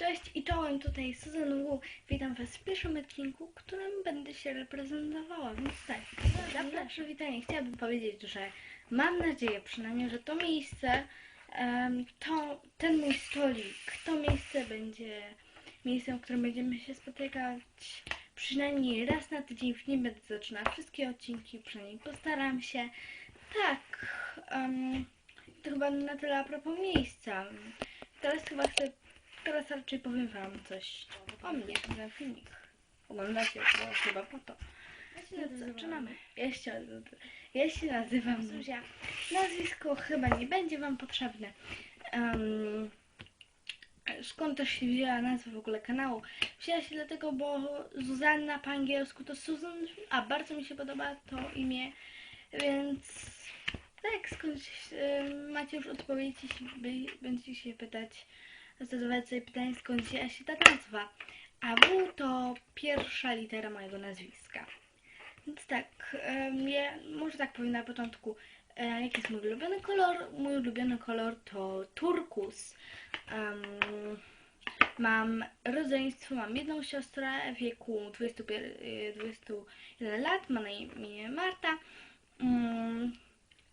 Cześć i czołem, tutaj Susan Wu. Witam Was w pierwszym odcinku, którym będę się reprezentowała, więc tak, za przywitanie chciałabym powiedzieć, że mam nadzieję przynajmniej, że to miejsce, to, ten mój stolik, to miejsce będzie miejscem, w którym będziemy się spotykać przynajmniej raz na tydzień. W nim będę zaczynać wszystkie odcinki, przynajmniej postaram się. Tak, em, to chyba na tyle a propos miejsca. Teraz chyba chcę Teraz raczej powiem wam coś o mnie, ten filmik. Oglądacie to chyba po to. No, zaczynamy. Ja się, ja się nazywam Zuzia. Nazwisko chyba nie będzie wam potrzebne. Um, skąd też się wzięła nazwa w ogóle kanału? Wzięła się dlatego, bo Zuzanna po angielsku to Susan, a bardzo mi się podoba to imię, więc tak, skąd się, macie już odpowiedzi, jeśli będziecie się pytać, zadawać sobie pytanie, skąd wzięła się ta nazwa. A W to pierwsza litera mojego nazwiska. Więc tak, ja może tak powiem na początku, e, jaki jest mój ulubiony kolor? Mój ulubiony kolor to turkus. Em, mam rodzeństwo, mam jedną siostrę w wieku 21, e, 21 lat, ma na imię Marta. Mm,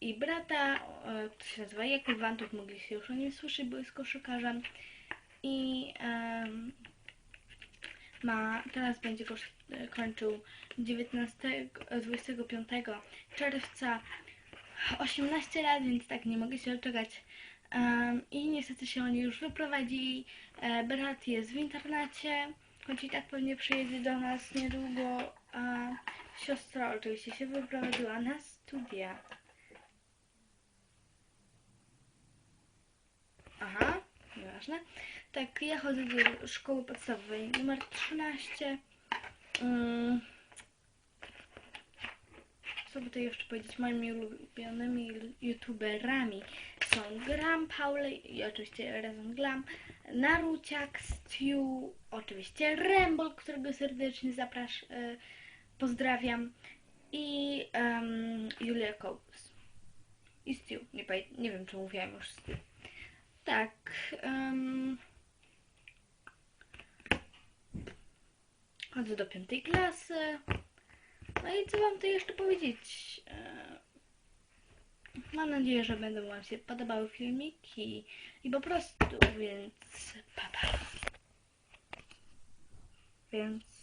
i brata, e, który się nazywa Jakub Wantów, mogliście już o nim słyszeć, bo jest koszykarzem. I em, ma, teraz będzie kosz, e, kończył 19, e, 25 czerwca 18 lat, więc tak nie mogę się doczekać. Em, I niestety się oni już wyprowadzili. E, brat jest w internacie, choć i tak pewnie przyjedzie do nas niedługo. A siostra oczywiście się wyprowadziła na studia. Nieważne. Tak, ja chodzę do szkoły podstawowej numer 13. Mm. Co by tu jeszcze powiedzieć? Moimi ulubionymi youtuberami są Gram, Paule i oczywiście razem Glam, Naruciak, Stew, oczywiście Rembol, którego serdecznie zaprasz, e, pozdrawiam i em, Julia Kołbus. I Stew, nie, nie wiem czy mówiłam już Stew. Tak. em, chodzę do piątej klasy. No i co wam tu jeszcze powiedzieć? E, Mam nadzieję, że będą wam się podobały filmiki i po prostu, więc pa pa. Więc.